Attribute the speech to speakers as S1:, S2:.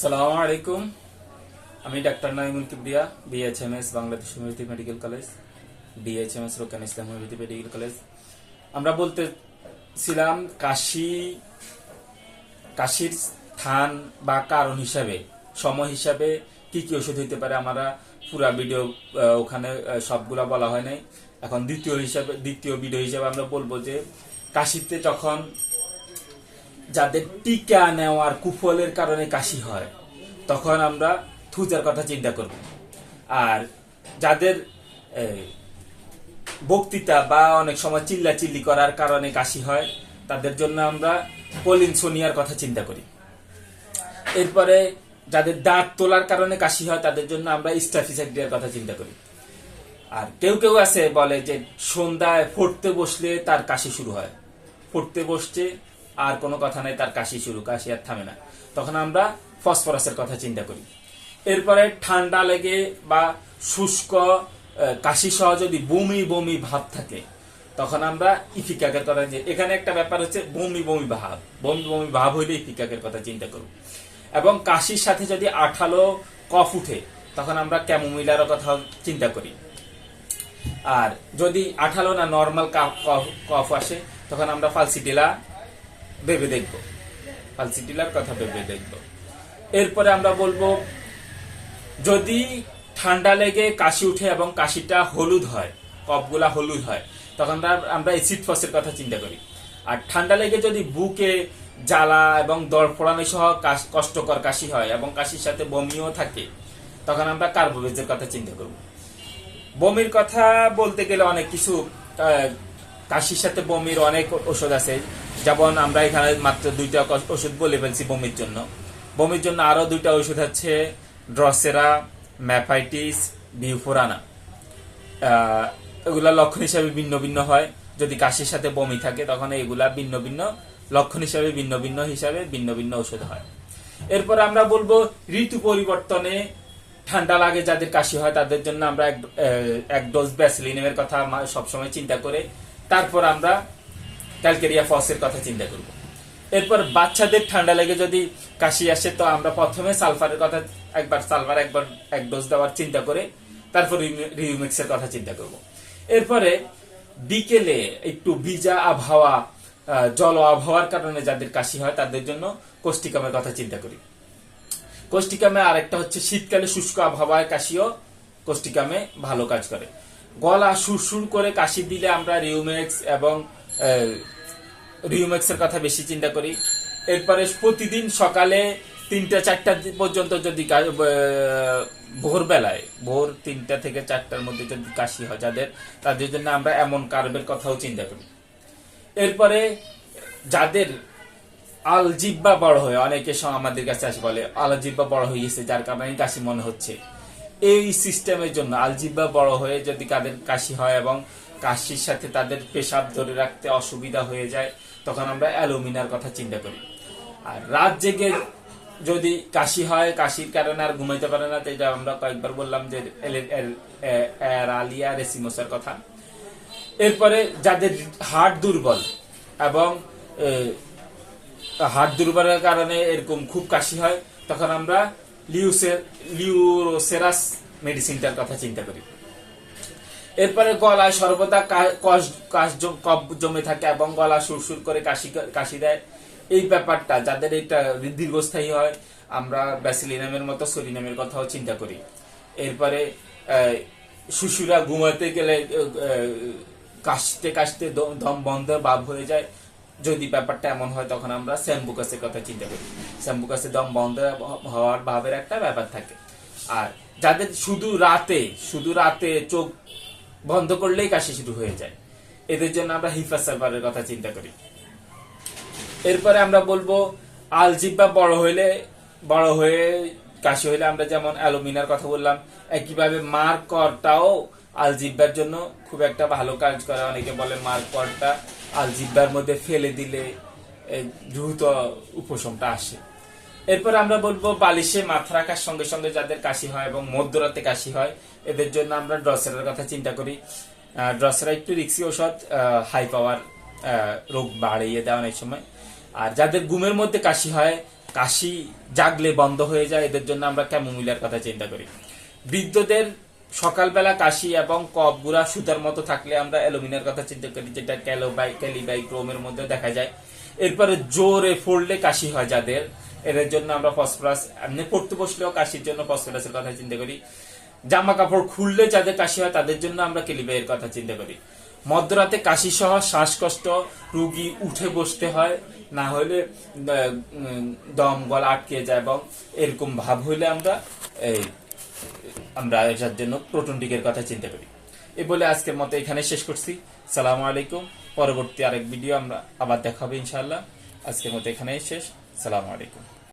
S1: সালাম আলাইকুম আমি doctor Naimul Kibria BHMS Bangladesh homeopathy medical college BHMS Rokan Islam homeopathy medical college আমরা বলতেছিলাম কাশি, কাশির স্থান বা কারণ হিসাবে, সময় হিসাবে কি কি ওষুধ হইতে পারে আমরা পুরা ভিডিও ওখানে সবগুলা বলা হয় নাই। এখন দ্বিতীয় হিসাবে, দ্বিতীয় ভিডিও হিসাবে আমরা বলব যে কাশিতে যখন যাদের টিকা নেওয়ার কুফলের কারণে কাশি হয়, তখন আমরা থুজার কথা চিন্তা করব। আর যাদের বক্তৃতা বা অনেক সময় চিল্লা চিল্লি করার কারণে কাশি হয়, তাদের জন্য আমরা পলিনসোনিয়ার কথা চিন্তা করি। এরপরে যাদের দাঁত তোলার কারণে কাশি হয়, তাদের জন্য আমরা স্টাফিসাইডিয়ার কথা চিন্তা করি। আর কেউ কেউ আছে বলে যে, সন্ধ্যায় ফটতে বসলে তার কাশি শুরু হয়। পড়তে বসছে আর কোনো কথা নাই, তার কাশি শুরু, কাশি আর থামে না। তখন আমরা ফসফরাসের কথা চিন্তা করি। এরপরে ঠান্ডা লেগে বা শুষ্ক কাশি সহ যদি বমি বমি ভাব থাকে, তখন আমরা ইফিকাকের কথা এখানে একটা ব্যাপার হচ্ছে, বমি বমি ভাব। বমি বমি ভাব হইলে ইফিকাকের কথা চিন্তা করব এবং কাশির সাথে যদি আঠালো কফ উঠে, তখন আমরা ক্যামোমিলার কথা চিন্তা করি। আর যদি আঠালো না নর্মাল কফ আসে, তখন আমরা ফালসিটিলা ভেবে দেখব। ফালসিটিলার কথা ভেবে দেখব। এরপরে আমরা বলব, যদি ঠান্ডা লেগে কাশি উঠে এবং কাশিটা হলুদ হয় কফগুলা হলুদ হয়, তখন আমরা- এসিড ফসের কথা চিন্তা করি। আর ঠান্ডা লেগে যদি বুকে জ্বালা এবং দর ফোড়ানো সহ কষ্টকর কাশি হয় এবং কাশির সাথে বমিও থাকে, তখন আমরা কার্বোভেজের কথা চিন্তা করব। বমির কথা বলতে গেলে অনেক কিছু কাশির সাথে বমির অনেক ওষুধ আছে। যেমন আমরা এখানে মাত্র দুইটা ওষুধ বলে ফেলছি বমির জন্য। বমির জন্য আরও দুইটা ওষুধ আছে, ড্রসেরা, ম্যাফাইটিস বিউফোরানা এগুলা লক্ষণ হিসাবে ভিন্ন ভিন্ন হয়। যদি কাশির সাথে বমি থাকে, তখন এগুলা ভিন্ন ভিন্ন লক্ষণ হিসাবে ভিন্ন ভিন্ন হিসাবে ভিন্ন ভিন্ন ওষুধ হয়। এরপর আমরা বলব ঋতু পরিবর্তনে ঠান্ডা লাগে যাদের কাশি হয়, তাদের জন্য আমরা এক ডোজ ব্যাসলিনের কথা সবসময় চিন্তা করে তারপর আমরা ক্যালকেরিয়া ফসের কথা চিন্তা করব। এরপর বাচ্চাদের ঠান্ডা লেগে যদি কাশি আসে, তো আমরা প্রথমে সালফারের কথা একবার, সালফার একবার, এক ডোজ দেওয়ার চিন্তা করে তারপর রিউমিক্সের কথা চিন্তা করব। এরপরে বিকেলে একটু ভিজা আবহাওয়া জল আবহাওয়ার কারণে যাদের কাশি হয়, তাদের জন্য কোষ্টিকামের কথা চিন্তা করি। কোষ্টিকামে আরেকটা হচ্ছে শীতকালে শুষ্ক আবহাওয়ায় কাশিও কোষ্টিকামে ভালো কাজ করে। গলা সুরসুর করে কাশি দিলে আমরা রিউমেক্স এবং রিউমেক্স এর কথা বেশি চিন্তা করি। এরপরে প্রতিদিন সকালে তিনটা, চারটা পর্যন্ত যদি ভোরবেলায়, ভোর তিনটা থেকে চারটার মধ্যে যদি কাশি হয় যাদের, তাদের জন্য আমরা এমন কার্বের কথাও চিন্তা করি। এরপরে যাদের আল জিব্বা বড় হয়ে, অনেকে আমাদের কাছে আসে বলে আল জিব্বা বড় হয়ে গেছে, যার কারণে কাশি মনে হচ্ছে। এই সিস্টেমের জন্য। আল জিব্বা বড় হয়ে যদি কাদের কাশি হয় এবং কাশির সাথে তাদের পেশাব ধরে রাখতে অসুবিধা হয়ে যায়, তখন আমরা অ্যালুমিনার কথা চিন্তা করি। আর রাত জেগে যদি কাশি হয়, কাশির কারণে আর ঘুমাইতে পারে না এটা আমরা কয়েকবার বললাম যে এরালিয়া রেসিমোসার কথা। এরপরে যাদের হার্ট দুর্বল এবং হার্ট দুর্বলের কারণে এরকম খুব কাশি হয়, তখন আমরা লিউরোসেরাস মেডিসিনটার কথা চিন্তা করি। এরপরে গলায় সর্বদা কাশ জমে থাকে এবং গলা সুরসুর করে কাশি কাশি দেয়। এই ব্যাপারটা, যাদের এটা দীর্ঘস্থায়ী হয়, আমরা ব্যাসিলিনামের মতো সরিনামের কথাও চিন্তা করি। এরপরে শিশুরা ঘুমাতে গেলে কাশতে কাশতে দম বন্ধ ভাব হয়ে যায়। যদি ব্যাপারটা এমন হয়, তখন আমরা স্যাম্বুকাসের কথা চিন্তা করি। স্যাম্বুকাসে দম বন্ধ হওয়ার ভাবের একটা ব্যাপার থাকে। আর যাদের শুধু রাতে শুধু রাতে চোখ বন্ধ করলেই কাশি শুরু হয়ে যায়। এদের জন্য আমরা হিফা হিফাসাইবারের কথা চিন্তা করি। এরপরে আমরা বলব, আলজিব্বা বড় হইলে, বড় হয়ে কাশি হইলে আমরা যেমন অ্যালুমিনার কথা বললাম, একইভাবে মার্করটাও আলজিব্বার জন্য খুব একটা ভালো কাজ করে। অনেকে বলে মার্করটা আলজিব্বার মধ্যে ফেলে দিলে দ্রুত উপশমটা আসে। এরপর আমরা বলব বালিশে মাথা রাখার সঙ্গে সঙ্গে যাদের কাশি হয় এবং মধ্যরাতে কাশি হয়, এদের জন্য আমরা ড্রসেরার কথা চিন্তা করি। ড্রসেরা একটু রিক্সি ওষুধ হাই পাওয়ার রোগ বাড়িয়ে দেয় অনেক সময়। আর যাদের ঘুমের মধ্যে কাশি হয়, কাশি জাগলে বন্ধ হয়ে যায়, এদের জন্য আমরা ক্যামোমিলার কথা চিন্তা করি। বৃদ্ধদের সকালবেলা কাশি এবং কফ গুড়া সুতার মতো থাকলে আমরা অ্যালুমিনিয়ার কথা চিন্তা করি, যেটা ক্যালোবাই, ক্যালিবাই ক্রোমের মধ্যে দেখা যায়। এরপরে জোরে ফোড়লে কাশি হয় যাদের। এদের জন্য আমরা ফসফরাস, এমনি পড়তে বসলেও কাশির জন্য ফসফরাসের কথা চিন্তা করি। জামা কাপড় খুললে যাদের কাশি হয়, তাদের জন্য আমরা কেলিবাইয়ের কথা চিন্তা করি। মধ্যরাতে কাশি সহ শ্বাসকষ্ট, রুগী উঠে বসতে হয়, না হলে দম গলা আটকে যায় এবং এরকম ভাব হইলে আমরা এই আমরা এটার জন্য প্রোটন ডিগের কথা চিনতে পারি এ বলে আজকের মতো এখানে শেষ করছি। সালাম আলাইকুম। পরবর্তী আরেক ভিডিও আমরা আবার দেখাবো ইনশাল্লাহ আজকের মতো এখানেই শেষ। সালাম আলাইকুম।